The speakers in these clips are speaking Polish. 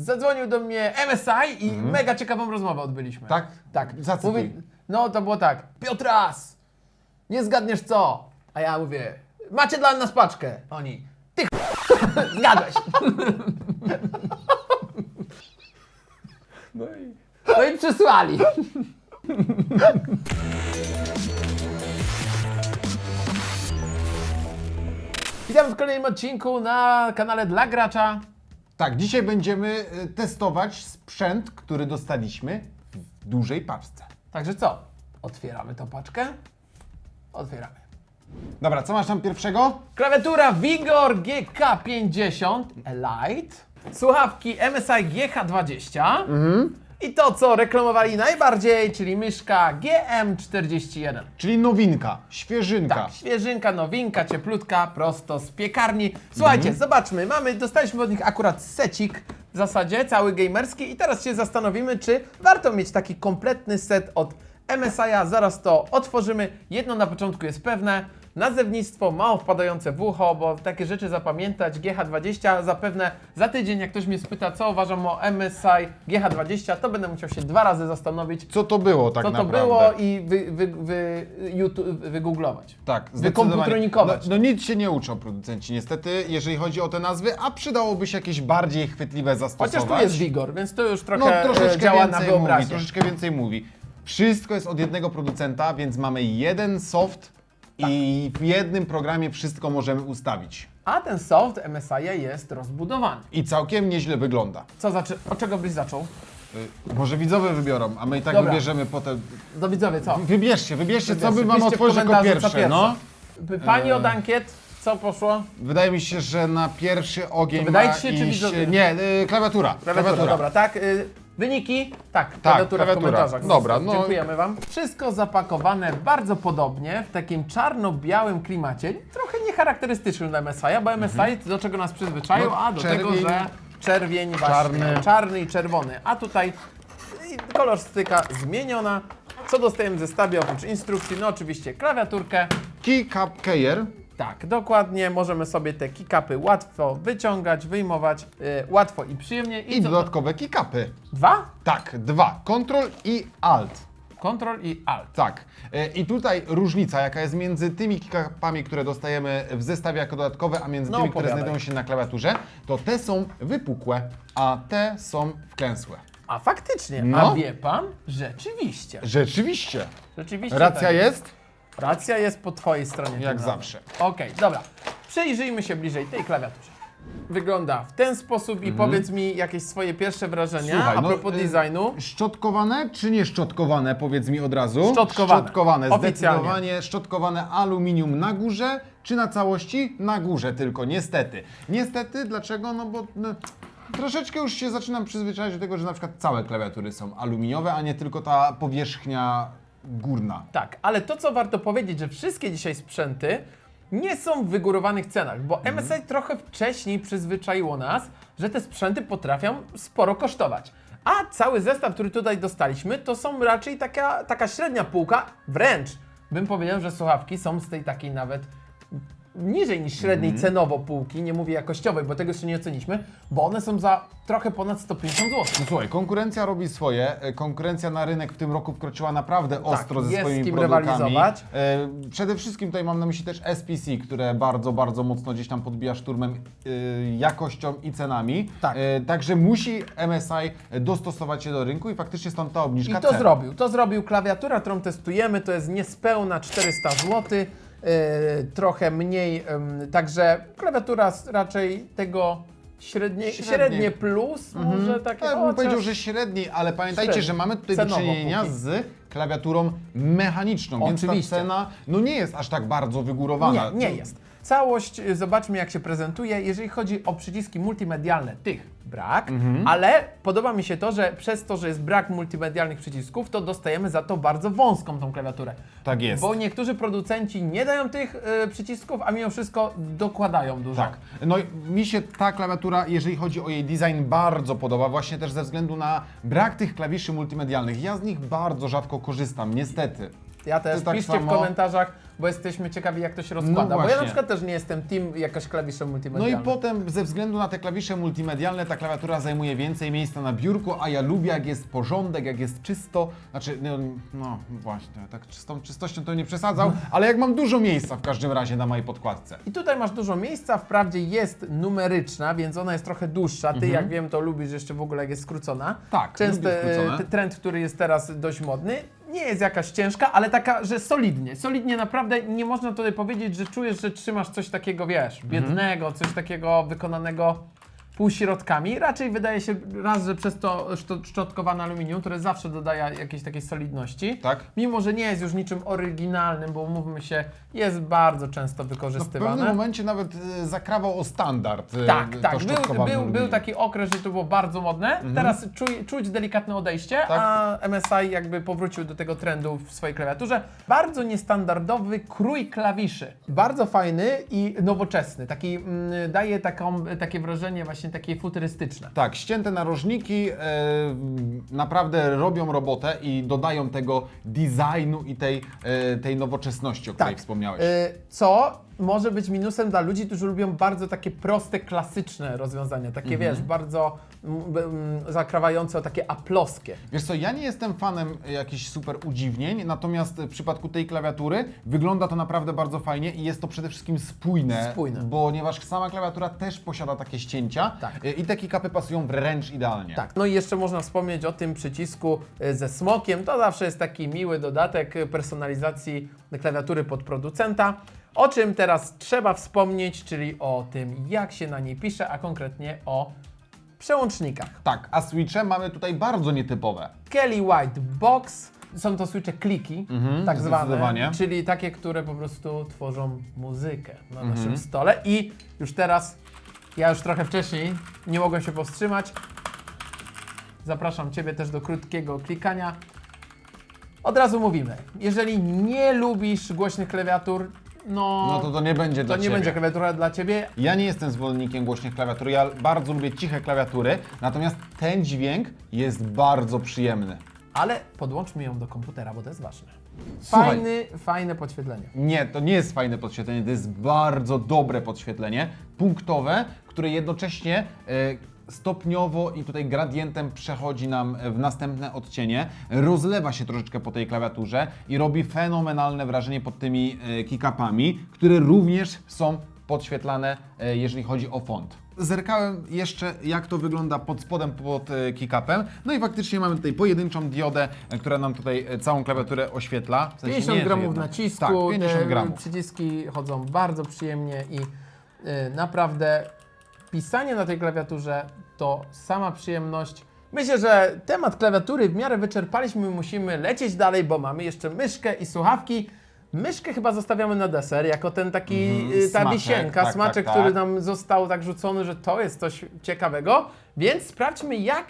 Zadzwonił do mnie MSI i mega ciekawą rozmowę odbyliśmy. Tak? Tak. Zacytuj. No to było tak. Piotras, nie zgadniesz co? A ja mówię, macie dla nas paczkę. Oni, ty zgadłeś. No i, no i przysłali. Witam w kolejnym odcinku na kanale dla gracza. Tak, dzisiaj będziemy e, testować sprzęt, który dostaliśmy w dużej paczce. Także co? Otwieramy tą paczkę? Otwieramy. Dobra, co masz tam pierwszego? Klawiatura Vigor GK50 Elite, słuchawki MSI GH20 i to, co reklamowali najbardziej, czyli myszka GM41. Czyli nowinka, świeżynka. Tak, świeżynka, nowinka, cieplutka, prosto z piekarni. Słuchajcie, zobaczmy, mamy, dostaliśmy od nich akurat secik w zasadzie, cały gamerski i teraz się zastanowimy, czy warto mieć taki kompletny set od MSI'a. Zaraz to otworzymy. Jedno na początku jest pewne, nazewnictwo mało wpadające w ucho, bo takie rzeczy zapamiętać GH20 zapewne za tydzień, jak ktoś mnie spyta, co uważam o MSI GH20, to będę musiał się dwa razy zastanowić, Co to było tak co to naprawdę? było i wy, wy, wy, YouTube, wygooglować. Tak, zdecydowanie. No, no nic się nie uczą producenci niestety, jeżeli chodzi o te nazwy, a przydałoby się jakieś bardziej chwytliwe zastosować. Chociaż tu jest Wigor, więc to już no, trochę troszeczkę e, działa na więcej mówi, wyobraźnię. troszeczkę więcej mówi. Wszystko jest od jednego producenta, więc mamy jeden soft i w jednym programie wszystko możemy ustawić. A ten soft MSI jest rozbudowany. I całkiem nieźle wygląda. Co zaczy... Od czego byś zaczął? Y, Może widzowie wybiorą, a my i tak Dobra. wybierzemy potem. Do widzowie, co? Wybierzcie, wybierzcie, co by Wybierzcie, wam piszcie w otworzyć jako komentarzu, co pierwsze. No. Pani E. od ankiet, co poszło? Wydaje mi się, że na pierwszy ogień wydaje ma ci się, czy iść... widzowie? Nie, y, klawiatura. Klawiatura, dobra, tak? Y, wyniki? Tak, klawiatura w klawiatura. komentarzach. Dobra, no. Dziękujemy Wam. Wszystko zapakowane bardzo podobnie, w takim czarno-białym klimacie, trochę niecharakterystycznym dla MSI, bo MSI do czego nas przyzwyczaił? Mhm. No, A, do czerwień, tego, że czerwień właśnie, czarny. czarny i czerwony. A tutaj kolor styka zmieniona. Co dostajemy w zestawie oprócz instrukcji? No oczywiście klawiaturkę, Keycap Keyer. Tak, dokładnie. Możemy sobie te kickupy łatwo wyciągać, wyjmować, yy, łatwo i przyjemnie. I co to? dodatkowe keycapy. Dwa? Tak, dwa. Ctrl i Alt. Ctrl i Alt. Tak. Y, I tutaj różnica, jaka jest między tymi keycapami, które dostajemy w zestawie jako dodatkowe, a między No, tymi, które opowiadaj. znajdują się na klawiaturze, to te są wypukłe, a te są wklęsłe. A faktycznie, No. a wie pan? Rzeczywiście. Rzeczywiście. Rzeczywiście. Racja tak. jest? Racja jest po twojej stronie. tym Jak razem. zawsze. Okej, dobra. Przyjrzyjmy się bliżej tej klawiaturze. Wygląda w ten sposób i powiedz mi jakieś swoje pierwsze wrażenia Słuchaj, a no, propos y, designu. Szczotkowane czy nie szczotkowane, powiedz mi od razu? Szczotkowane. Szczotkowane, Oficjalnie. zdecydowanie szczotkowane aluminium na górze, czy na całości? Na górze tylko, niestety. Niestety, dlaczego? No bo no, troszeczkę już się zaczynam przyzwyczaić do tego, że na przykład całe klawiatury są aluminiowe, a nie tylko ta powierzchnia górna. Tak, ale to co warto powiedzieć, że wszystkie dzisiaj sprzęty nie są w wygórowanych cenach, bo Mhm. MSI trochę wcześniej przyzwyczaiło nas, że te sprzęty potrafią sporo kosztować. A cały zestaw, który tutaj dostaliśmy, to są raczej taka, taka średnia półka, wręcz bym powiedział, że słuchawki są z tej takiej nawet niżej niż średniej Mhm. cenowo półki, nie mówię jakościowej, bo tego jeszcze nie oceniliśmy, bo one są za trochę ponad 150 zł. No słuchaj, konkurencja robi swoje. E, Konkurencja na rynek w tym roku wkroczyła naprawdę ostro ze Tak, jest swoimi z kim produktami. rywalizować. E, Przede wszystkim tutaj mam na myśli też SPC, które bardzo, bardzo mocno gdzieś tam podbija szturmem e, jakością i cenami. Tak. E, Także musi MSI dostosować się do rynku i faktycznie stąd ta obniżka I to cen. zrobił. To zrobił klawiatura, którą testujemy. To jest niespełna 400 zł. Yy, trochę mniej, także klawiatura raczej tego średnie, Średniej. średnie plus, może takie. Ja bym powiedział, chociaż- że średni, ale pamiętajcie, Średni. że mamy tutaj do Cenowo czynienia póki. z klawiaturą mechaniczną, więc ta Oczywiście. cena no nie jest aż tak bardzo wygórowana. Nie, nie jest. Całość, y, zobaczmy jak się prezentuje. Jeżeli chodzi o przyciski multimedialne, tych brak, Mhm. ale podoba mi się to, że przez to, że jest brak multimedialnych przycisków, to dostajemy za to bardzo wąską tą klawiaturę. Tak jest. Bo niektórzy producenci nie dają tych y, przycisków, a mimo wszystko dokładają dużo. Tak. No i mi się ta klawiatura, jeżeli chodzi o jej design, bardzo podoba, właśnie też ze względu na brak tych klawiszy multimedialnych. Ja z nich bardzo rzadko korzystam, niestety. Ja też. Tak Piszcie samo? w komentarzach, bo jesteśmy ciekawi, jak to się rozkłada. bo ja na właśnie. przykład też nie jestem team jakoś klawisze No multimedialne. i potem ze względu na te klawisze multimedialne ta klawiatura zajmuje więcej miejsca na biurku, a ja lubię jak jest porządek, jak jest czysto, znaczy no, no właśnie, tak czystą czystością to nie przesadzał, ale jak mam dużo miejsca w każdym razie na mojej podkładce. I tutaj masz dużo miejsca, wprawdzie jest numeryczna, więc ona jest trochę dłuższa. Ty, jak wiem, to lubisz jeszcze w ogóle, jak jest skrócona. Mhm. Tak, Często lubię skrócone. e, trend, który jest teraz dość modny, nie jest jakaś ciężka, ale taka, że solidnie. Solidnie naprawdę nie można tutaj powiedzieć, że czujesz, że trzymasz coś takiego, wiesz, Mhm. biednego, coś takiego wykonanego półśrodkami. Raczej wydaje się raz, że przez to szto- szczotkowane aluminium, które zawsze dodaje jakiejś takiej solidności. Tak. Mimo, że nie jest już niczym oryginalnym, bo umówmy się, jest bardzo często No, w wykorzystywane. pewnym momencie nawet e, zakrawał o standard. e, Tak, to tak. Był, szczotkowane był, był aluminium. taki okres, że to było bardzo modne. Teraz czuj, czuć delikatne odejście, Mhm. Tak. a MSI jakby powrócił do tego trendu w swojej klawiaturze. Bardzo niestandardowy krój klawiszy. Bardzo fajny i nowoczesny. Taki mm, daje taką, takie wrażenie właśnie takie futurystyczne. Tak, ścięte narożniki e, naprawdę robią robotę i dodają tego designu i tej, e, tej nowoczesności, o której wspomniałeś. Y, Co może być minusem dla ludzi, którzy lubią bardzo takie proste, klasyczne rozwiązania. Takie Mhm. wiesz, bardzo mm, mm, zakrawające o takie aploskie. Wiesz co, ja nie jestem fanem jakichś super udziwnień, natomiast w przypadku tej klawiatury wygląda to naprawdę bardzo fajnie i jest to przede wszystkim spójne, Spójne. ponieważ sama klawiatura też posiada takie ścięcia Tak. e, i te kickupy pasują wręcz idealnie. Tak, no i jeszcze można wspomnieć o tym przycisku y, ze smokiem. To zawsze jest taki miły dodatek personalizacji klawiatury pod producenta. O czym teraz trzeba wspomnieć, czyli o tym, jak się na niej pisze, a konkretnie o przełącznikach. Tak, a switche mamy tutaj bardzo nietypowe. Kelly White Box. Są to switche kliki, tak zwane, zdecydowanie. czyli takie, które po prostu tworzą muzykę na Mhm. naszym stole. I już teraz, ja już trochę wcześniej nie mogłem się powstrzymać. Zapraszam Ciebie też do krótkiego klikania. Od razu mówimy, jeżeli nie lubisz głośnych klawiatur, no, No to to nie będzie to dla nie Ciebie. będzie klawiatura dla Ciebie. Ja nie jestem zwolennikiem głośnych klawiatur, ja bardzo lubię ciche klawiatury, natomiast ten dźwięk jest bardzo przyjemny. Ale podłączmy ją do komputera, bo to jest ważne. Słuchaj. Fajny, fajne podświetlenie. Nie, to nie jest fajne podświetlenie, to jest bardzo dobre podświetlenie, punktowe, które jednocześnie e, stopniowo i tutaj gradientem przechodzi nam w następne odcienie, rozlewa się troszeczkę po tej klawiaturze i robi fenomenalne wrażenie pod tymi e, kickupami, które również są podświetlane, e, jeżeli chodzi o font. Zerkałem jeszcze, jak to wygląda pod spodem, pod e, kickupem. No i faktycznie mamy tutaj pojedynczą diodę, e, która nam tutaj e, całą klawiaturę oświetla. W sensie 50 nie, że gramów nacisku, Tak, 50 te gramów. przyciski chodzą bardzo przyjemnie i naprawdę pisanie na tej klawiaturze to sama przyjemność. Myślę, że temat klawiatury w miarę wyczerpaliśmy, musimy lecieć dalej, bo mamy jeszcze myszkę i słuchawki. Myszkę chyba zostawiamy na deser, jako ten taki, y, ta smaczek, wisienka, tak, smaczek, tak, który tak. nam został tak rzucony, że to jest coś ciekawego. Więc sprawdźmy, jak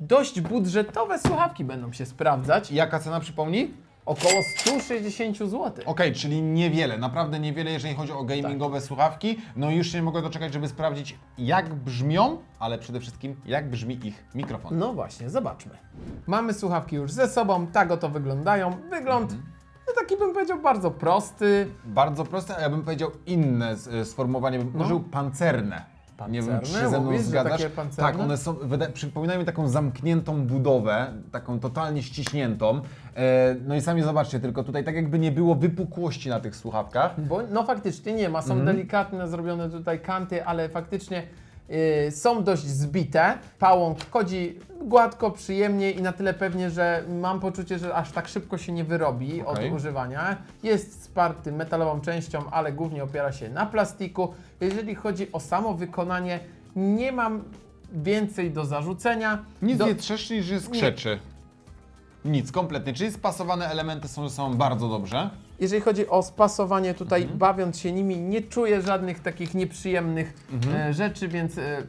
dość budżetowe słuchawki będą się sprawdzać. Jaka cena przypomnij? Około 160 zł. Okej, czyli niewiele, naprawdę niewiele, jeżeli chodzi o gamingowe słuchawki. No i już się nie mogę doczekać, żeby sprawdzić, jak brzmią, ale przede wszystkim, jak brzmi ich mikrofon. No właśnie, zobaczmy. Mamy słuchawki już ze sobą, tak oto wyglądają. Wygląd, Mhm. no taki bym powiedział bardzo prosty. Bardzo proste, a ja bym powiedział inne s- sformułowanie, bym użył pancerne. Nie wiem, czy się Pancerne? ze mną Mówisz, że zgadzasz. takie pancerne? Tak, one są, wyda- przypominają mi taką zamkniętą budowę, taką totalnie ściśniętą. E, no i sami zobaczcie, tylko tutaj tak jakby nie było wypukłości na tych słuchawkach. Bo no faktycznie nie ma, są Mhm. delikatne zrobione tutaj kanty, ale faktycznie y, są dość zbite. Pałąk chodzi gładko, przyjemnie i na tyle pewnie, że mam poczucie, że aż tak szybko się nie wyrobi Okej. od używania. Jest sparty metalową częścią, ale głównie opiera się na plastiku. Jeżeli chodzi o samo wykonanie, nie mam więcej do zarzucenia. Nic do... nie trzeszczy, niż nie skrzeczy. Nic, kompletnie. Czyli spasowane elementy są ze sobą bardzo dobrze. Jeżeli chodzi o spasowanie tutaj, Mhm. bawiąc się nimi, nie czuję żadnych takich nieprzyjemnych Mhm. e, rzeczy, więc e,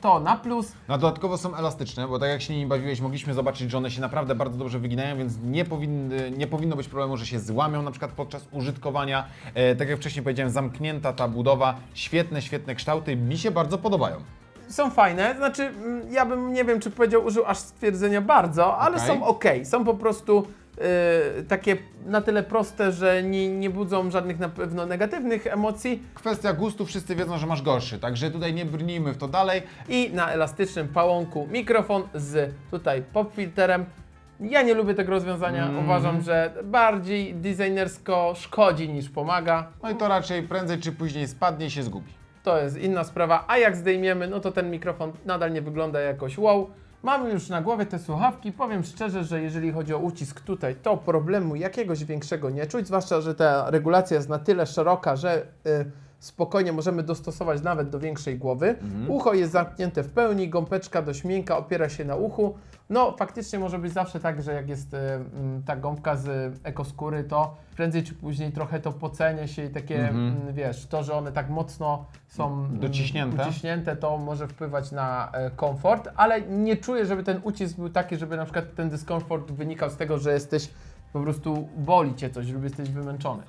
to na plus. No dodatkowo są elastyczne, bo tak jak się nimi bawiłeś, mogliśmy zobaczyć, że one się naprawdę bardzo dobrze wyginają, więc nie, powinny, nie powinno być problemu, że się złamią na przykład podczas użytkowania. E, tak jak wcześniej powiedziałem, zamknięta ta budowa, świetne, świetne kształty, mi się bardzo podobają. Są fajne, znaczy mm, ja bym, nie wiem czy powiedział, użył aż stwierdzenia bardzo, ale Okej. są ok, są po prostu y, takie na tyle proste, że nie, nie budzą żadnych na pewno negatywnych emocji. Kwestia gustu, wszyscy wiedzą, że masz gorszy, także tutaj nie brnijmy w to dalej. I na elastycznym pałąku mikrofon z tutaj popfilterem. Ja nie lubię tego rozwiązania. Mm. Uważam, że bardziej designersko szkodzi niż pomaga. No i to raczej prędzej czy później spadnie i się zgubi. To jest inna sprawa, a jak zdejmiemy, no to ten mikrofon nadal nie wygląda jakoś wow. Mamy już na głowie te słuchawki. Powiem szczerze, że jeżeli chodzi o ucisk tutaj, to problemu jakiegoś większego nie czuć, zwłaszcza, że ta regulacja jest na tyle szeroka, że y, spokojnie możemy dostosować nawet do większej głowy. Ucho jest zamknięte w pełni, gąbeczka dość miękka, opiera się na uchu. No faktycznie może być zawsze tak, że jak jest y, mm, ta gąbka z ekoskóry, to prędzej czy później trochę to pocenie się i takie, mm, wiesz, to, że one tak mocno są mm, Dociśnięte. uciśnięte, to może wpływać na e, komfort, ale nie czuję, żeby ten ucisk był taki, żeby na przykład ten dyskomfort wynikał z tego, że jesteś po prostu boli cię coś, lub jesteś wymęczony.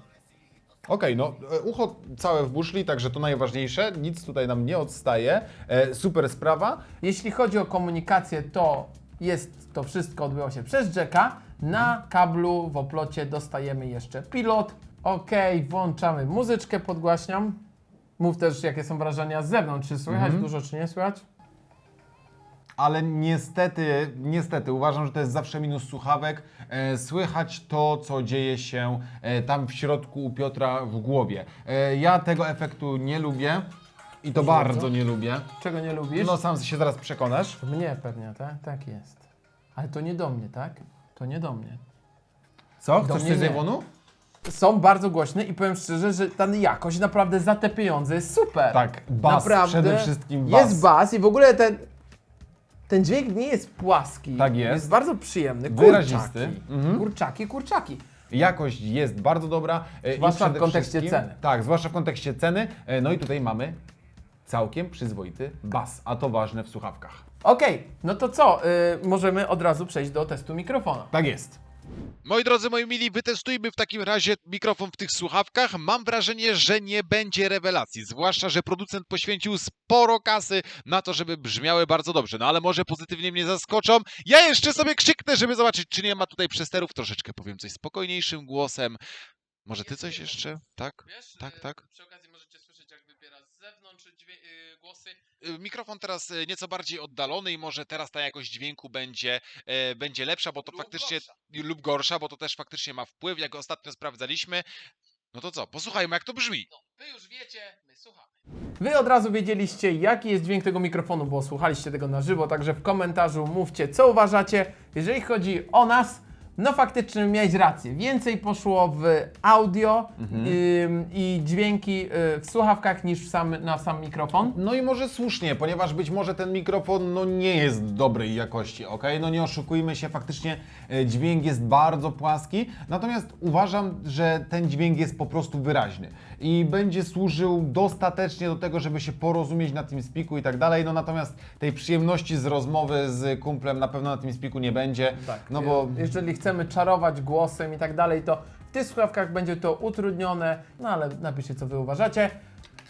Okej, no e, ucho całe w buszli, także to najważniejsze, nic tutaj nam nie odstaje. E, super sprawa. Jeśli chodzi o komunikację, to jest to wszystko odbyło się przez Jacka. Na kablu w oplocie dostajemy jeszcze pilot. Ok, włączamy muzyczkę, podgłaśniam. Mów też, jakie są wrażenia z zewnątrz. Czy słychać dużo, czy nie słychać? Ale niestety, niestety uważam, że to jest zawsze minus słuchawek. E, słychać to, co dzieje się e, tam w środku u Piotra w głowie. E, ja tego efektu nie lubię i to bardzo nie lubię. Czego nie lubisz? No sam się zaraz przekonasz. Mnie pewnie, tak? Tak jest. Ale to nie do mnie, tak? To nie do mnie. Co? Do Chcesz mnie coś z nie. Są bardzo głośne i powiem szczerze, że ta jakość naprawdę za te pieniądze jest super. Tak, bas, przede wszystkim bas. Jest bas i w ogóle ten, ten dźwięk nie jest płaski. Tak jest. Jest bardzo przyjemny. Wyrazisty. Kurczaki, Mhm. kurczaki, kurczaki. Jakość jest bardzo dobra. e, i Zwłaszcza w przede kontekście wszystkim- ceny. Tak, zwłaszcza w kontekście ceny. E, No i tutaj mamy całkiem przyzwoity bas, a to ważne w słuchawkach. Okej, no to co? Y, możemy od razu przejść do testu mikrofona. Tak jest. Moi drodzy, moi mili, wytestujmy w takim razie mikrofon w tych słuchawkach. Mam wrażenie, że nie będzie rewelacji, zwłaszcza, że producent poświęcił sporo kasy na to, żeby brzmiały bardzo dobrze. No ale może pozytywnie mnie zaskoczą. Ja jeszcze sobie krzyknę, żeby zobaczyć, czy nie ma tutaj przesterów. Troszeczkę powiem coś spokojniejszym głosem. Może ty coś jeszcze? Tak? Tak, tak. Przy okazji możecie słyszeć, jak wybiera z zewnątrz głosy. Y, Mikrofon teraz y, nieco bardziej oddalony i może teraz ta jakość dźwięku będzie, e, będzie lepsza, bo to Lub faktycznie gorsza. lub gorsza, bo to też faktycznie ma wpływ, jak ostatnio sprawdzaliśmy. No to co, posłuchajmy jak to brzmi. Wy już wiecie, my słuchamy. Wy od razu wiedzieliście, jaki jest dźwięk tego mikrofonu, bo słuchaliście tego na żywo, także w komentarzu mówcie, co uważacie. Jeżeli chodzi o nas, no faktycznie miałeś rację. Więcej poszło w audio ym, i dźwięki y, w słuchawkach niż w sam, na sam mikrofon. No i może słusznie, ponieważ być może ten mikrofon no, nie jest dobrej jakości, ok? No nie oszukujmy się, faktycznie e, dźwięk jest bardzo płaski, natomiast uważam, że ten dźwięk jest po prostu wyraźny i będzie służył dostatecznie do tego, żeby się porozumieć na tym spiku i tak dalej, no natomiast tej przyjemności z rozmowy z kumplem na pewno na tym spiku nie będzie, no bo... Y, Jeżeli chcemy czarować głosem i tak dalej, to w tych słuchawkach będzie to utrudnione, no ale napiszcie, co wy uważacie.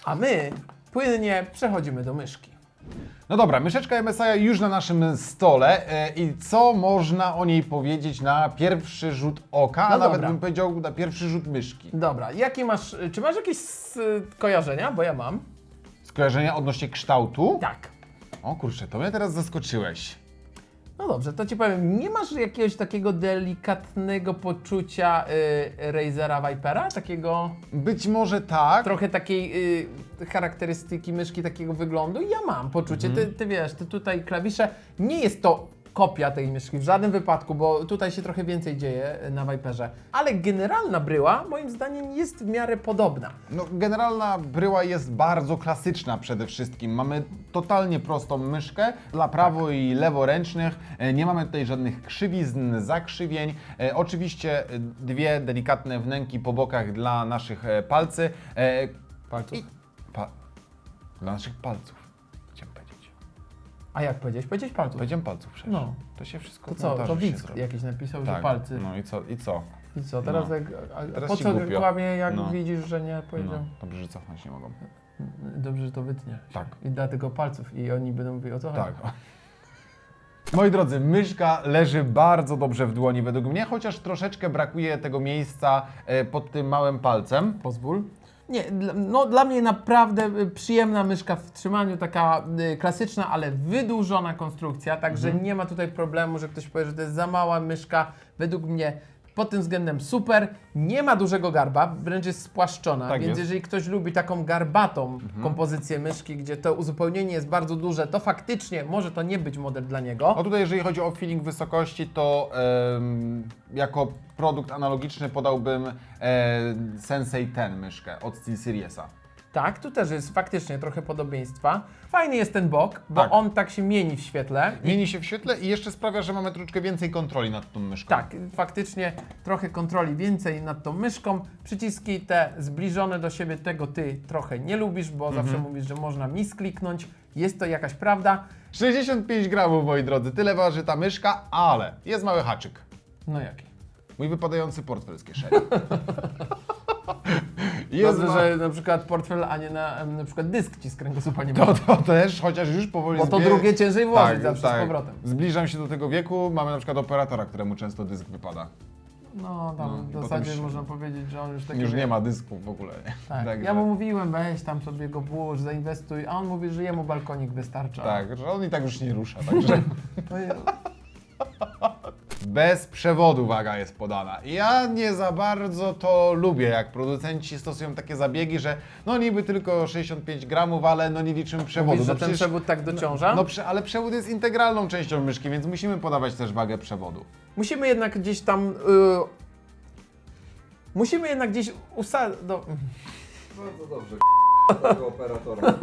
A my płynnie przechodzimy do myszki. No dobra, myszeczka MSI już na naszym stole e, i co można o niej powiedzieć na pierwszy rzut oka, No a nawet dobra. bym powiedział na pierwszy rzut myszki. Dobra, jakie masz, czy masz jakieś s- kojarzenia? Bo ja mam. Skojarzenia odnośnie kształtu? Tak. O kurczę, to mnie teraz zaskoczyłeś. No dobrze, to ci powiem, nie masz jakiegoś takiego delikatnego poczucia y, Razera Vipera? Takiego, Być może tak. trochę takiej y, charakterystyki myszki, takiego wyglądu? Ja mam poczucie, ty, ty wiesz, ty tutaj klawisze, nie jest to kopia tej myszki w żadnym wypadku, bo tutaj się trochę więcej dzieje na Viperze, ale generalna bryła moim zdaniem jest w miarę podobna. No, generalna bryła jest bardzo klasyczna przede wszystkim. Mamy totalnie prostą myszkę dla prawo i leworęcznych. E, Nie mamy tutaj żadnych krzywizn, zakrzywień. E, oczywiście e, dwie delikatne wnęki po bokach dla naszych e, palcy. E, Palców? I pa, dla naszych palców. A jak powiedziałeś? Powiedziałeś palców. Powiedziałem palców przecież. No. To się wszystko To co, to widz jakiś napisał, że Tak, palcy. No i co? I co? I co, teraz No. jak, a, Teraz po co głupio. kłamie, jak No. widzisz, że nie No, powiedział? dobrze, że cofnąć nie mogą. Dobrze, że to wytnie. Tak. I dlatego palców i oni będą mówili o co Tak. chodzi. Moi drodzy, myszka leży bardzo dobrze w dłoni według mnie, chociaż troszeczkę brakuje tego miejsca e, pod tym małym palcem. Pozwól. Nie, dla- no dla mnie naprawdę y, przyjemna myszka w trzymaniu, taka y, klasyczna, ale wydłużona konstrukcja, także Mhm. nie ma tutaj problemu, że ktoś powie, że to jest za mała myszka. Według mnie pod tym względem super. Nie ma dużego garba, wręcz jest spłaszczona, Tak więc jest. Mhm. jeżeli ktoś lubi taką garbatą kompozycję myszki, gdzie to uzupełnienie jest bardzo duże, to faktycznie może to nie być model dla niego. O tutaj, jeżeli chodzi o feeling wysokości, to em, jako produkt analogiczny podałbym e, Sensei 10 myszkę od SteelSeriesa. Tak, tu też jest faktycznie trochę podobieństwa. Fajny jest ten bok, bo Tak. on tak się mieni w świetle. Mieni się w świetle i jeszcze sprawia, że mamy troszeczkę więcej kontroli nad tą myszką. Tak, faktycznie trochę kontroli więcej nad tą myszką. Przyciski te zbliżone do siebie, tego ty trochę nie lubisz, bo zawsze mówisz, że można miskliknąć. Jest to jakaś prawda. 65 gramów, moi drodzy, tyle waży ta myszka, ale jest mały haczyk. No jaki? Mój wypadający portfel z kieszeni. jest Dobrze, ma... że na przykład portfel, a nie na, na przykład dysk ci z kręgosłupa nie To, ma. to też, chociaż już powoli Bo to zbie- drugie ciężej włożyć zawsze z powrotem. Zbliżam się do tego wieku, mamy na przykład operatora, któremu często dysk wypada. No tam No, w zasadzie się- można powiedzieć, że on już taki Już wie. nie ma dysków w ogóle. Tak. Także- Ja mu mówiłem, weź tam sobie go włóż, zainwestuj, a on mówi, że jemu balkonik wystarcza. Tak, że on i tak już nie rusza, także No bez przewodu waga jest podana. Ja nie za bardzo to lubię, jak producenci stosują takie zabiegi, że no niby tylko 65 gramów, ale no nie liczymy przewodu. Mówisz, że no ten przecież- przewód tak dociąża? No prze, ale przewód jest integralną częścią myszki, więc musimy podawać też wagę przewodu. Musimy jednak gdzieś tam. y, musimy jednak gdzieś usadzić. No, Bardzo dobrze, tego operatora.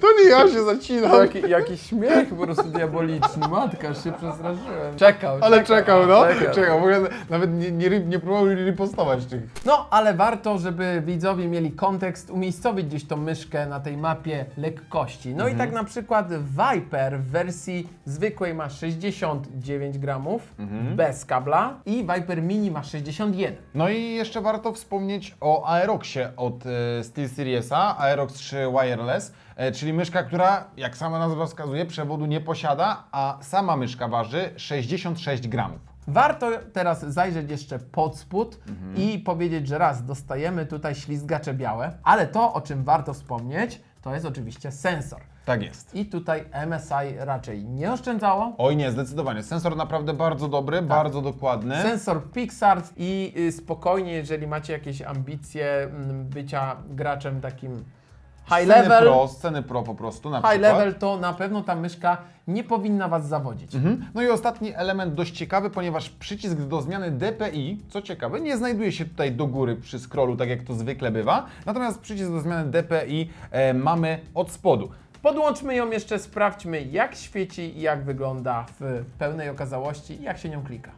To nie ja się zacinam. jaki, jaki śmiech po prostu diaboliczny. Matka, aż się przestraszyłem. Czekał. Ale czekał, no. Czekał. Czekał. W ogóle nawet nie, nie, nie próbował ripostować tych. No, ale warto, żeby widzowie mieli kontekst, umiejscowić gdzieś tą myszkę na tej mapie lekkości. No i tak na przykład Viper w wersji zwykłej ma 69 gramów bez kabla i Viper Mini ma 61. No i jeszcze warto wspomnieć o Aeroxie od e, SteelSeriesa, Aerox 3 Wireless, e, czyli myszka, która, jak sama nazwa wskazuje, przewodu nie posiada, a sama myszka waży 66 gramów. Warto teraz zajrzeć jeszcze pod spód i powiedzieć, że raz, dostajemy tutaj ślizgacze białe, ale to, o czym warto wspomnieć, to jest oczywiście sensor. Tak jest. I tutaj MSI raczej nie oszczędzało. Oj nie, zdecydowanie. Sensor naprawdę bardzo dobry, bardzo dokładny. Sensor Pixar i y, spokojnie, jeżeli macie jakieś ambicje mm, bycia graczem takim high Sceny level, Pro, sceny Pro po prostu na high przykład. level, to na pewno ta myszka nie powinna Was zawodzić. Mhm. No i ostatni element dość ciekawy, ponieważ przycisk do zmiany DPI, co ciekawe, nie znajduje się tutaj do góry przy scrollu, tak jak to zwykle bywa. Natomiast przycisk do zmiany DPI e, mamy od spodu. Podłączmy ją jeszcze, sprawdźmy jak świeci i jak wygląda w pełnej okazałości i jak się nią klika.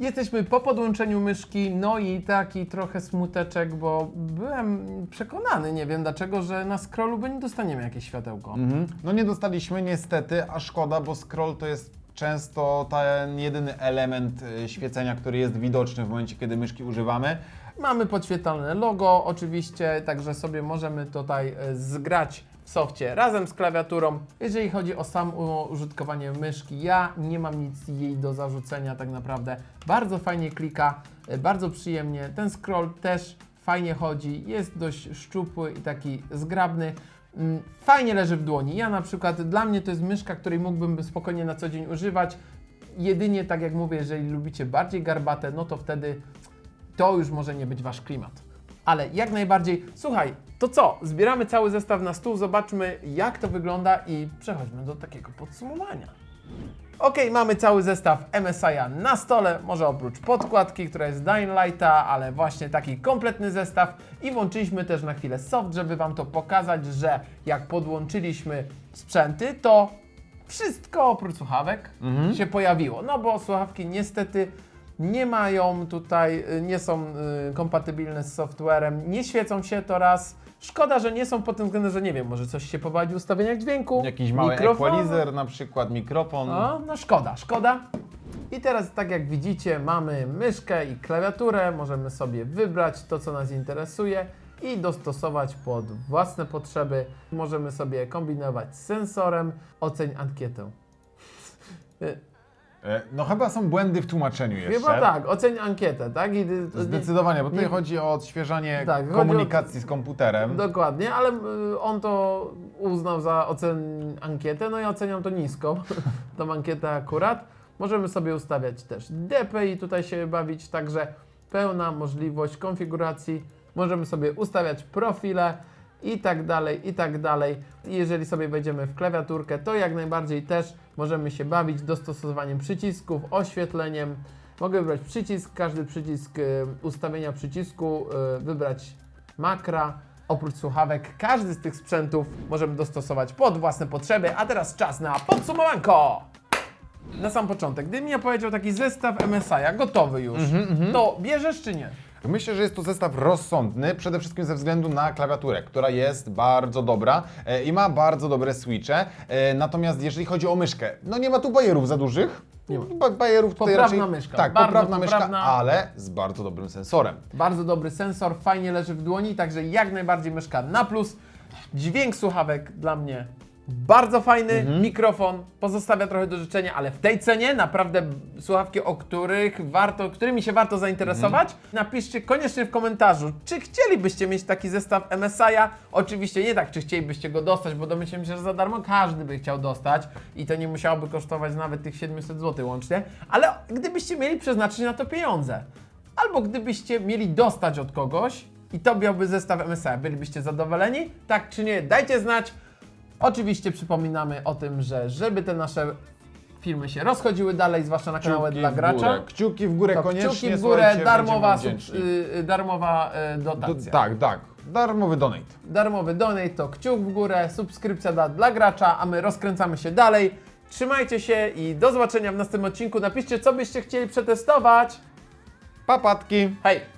Jesteśmy po podłączeniu myszki, no i taki trochę smuteczek, bo byłem przekonany, nie wiem dlaczego, że na scrollu by nie dostaniemy jakieś światełko. Mhm. No nie dostaliśmy niestety, a szkoda, bo scroll to jest często ten jedyny element e, świecenia, który jest widoczny w momencie, kiedy myszki używamy. Mamy podświetlone logo oczywiście, także sobie możemy tutaj e, zgrać softie razem z klawiaturą. Jeżeli chodzi o samo użytkowanie myszki, ja nie mam nic jej do zarzucenia tak naprawdę. Bardzo fajnie klika, e, bardzo przyjemnie. Ten scroll też fajnie chodzi, jest dość szczupły i taki zgrabny. Mm, Fajnie leży w dłoni. Ja na przykład, dla mnie to jest myszka, której mógłbym spokojnie na co dzień używać. Jedynie tak jak mówię, jeżeli lubicie bardziej garbate, no to wtedy to już może nie być wasz klimat. Ale jak najbardziej, słuchaj, to co? Zbieramy cały zestaw na stół, zobaczmy jak to wygląda i przechodźmy do takiego podsumowania. Ok, mamy cały zestaw MSI'a na stole, może oprócz podkładki, która jest Dying Lighta, ale właśnie taki kompletny zestaw i włączyliśmy też na chwilę soft, żeby Wam to pokazać, że jak podłączyliśmy sprzęty, to wszystko oprócz słuchawek się pojawiło. No bo słuchawki niestety nie mają tutaj, y, nie są y, kompatybilne z softwarem, nie świecą się to raz. Szkoda, że nie są pod tym względem, że nie wiem, może coś się powali w ustawieniach dźwięku. Jakiś mały mikrofonu. equalizer, na przykład mikrofon. No, no szkoda, szkoda. I teraz tak jak widzicie mamy myszkę i klawiaturę, możemy sobie wybrać to co nas interesuje i dostosować pod własne potrzeby. Możemy sobie kombinować z sensorem. Oceń ankietę. E, No chyba są błędy w tłumaczeniu jeszcze. Chyba tak, oceń ankietę, tak? I, Zdecydowanie, bo tutaj nie- chodzi o odświeżanie Tak, chodzi o- komunikacji z komputerem. Dokładnie, ale y, on to uznał za ocen ankietę, no i oceniam to nisko, tą ankietę akurat. Możemy sobie ustawiać też DPI, tutaj się bawić, także pełna możliwość konfiguracji. Możemy sobie ustawiać profile i tak dalej, i tak dalej. I jeżeli sobie wejdziemy w klawiaturkę, to jak najbardziej też możemy się bawić dostosowaniem przycisków, oświetleniem. Mogę wybrać przycisk, każdy przycisk y, ustawienia przycisku, y, wybrać makra. Oprócz słuchawek, każdy z tych sprzętów możemy dostosować pod własne potrzeby. A teraz czas na podsumowanko! Na sam początek, gdybym ja powiedział taki zestaw MSI, gotowy już, to bierzesz czy nie? Myślę, że jest to zestaw rozsądny, przede wszystkim ze względu na klawiaturę, która jest bardzo dobra e, i ma bardzo dobre switche. E, natomiast jeżeli chodzi o myszkę, no nie ma tu bajerów za dużych. Nie ma. Ba- Bajerów tutaj Poprawna raczej, myszka, Tak, bardzo poprawna, poprawna. myszka, ale z bardzo dobrym sensorem. Bardzo dobry sensor, fajnie leży w dłoni, także jak najbardziej myszka na plus. Dźwięk słuchawek dla mnie bardzo fajny, mikrofon pozostawia trochę do życzenia, ale w tej cenie naprawdę słuchawki, o których warto, którymi się warto zainteresować. Napiszcie koniecznie w komentarzu, czy chcielibyście mieć taki zestaw MSI-a. Oczywiście nie tak, czy chcielibyście go dostać, bo domyślam się, że za darmo każdy by chciał dostać i to nie musiałoby kosztować nawet tych 700 zł łącznie, ale gdybyście mieli przeznaczyć na to pieniądze, albo gdybyście mieli dostać od kogoś i to miałby zestaw MSI, bylibyście zadowoleni? Tak czy nie? Dajcie znać. Oczywiście przypominamy o tym, że żeby te nasze filmy się rozchodziły dalej, zwłaszcza na kanale Kciuki dla w gracza, górę, kciuki w górę to koniecznie, kciuki w górę, słuchajcie, darmowa, będziemy sub, wdzięczni. y, y, darmowa y, Do, dotacja. tak, tak. Darmowy donate. Darmowy donate to kciuk w górę, subskrypcja dla, dla gracza, a my rozkręcamy się dalej. Trzymajcie się i do zobaczenia w następnym odcinku. Napiszcie, co byście chcieli przetestować. Papatki. Hej!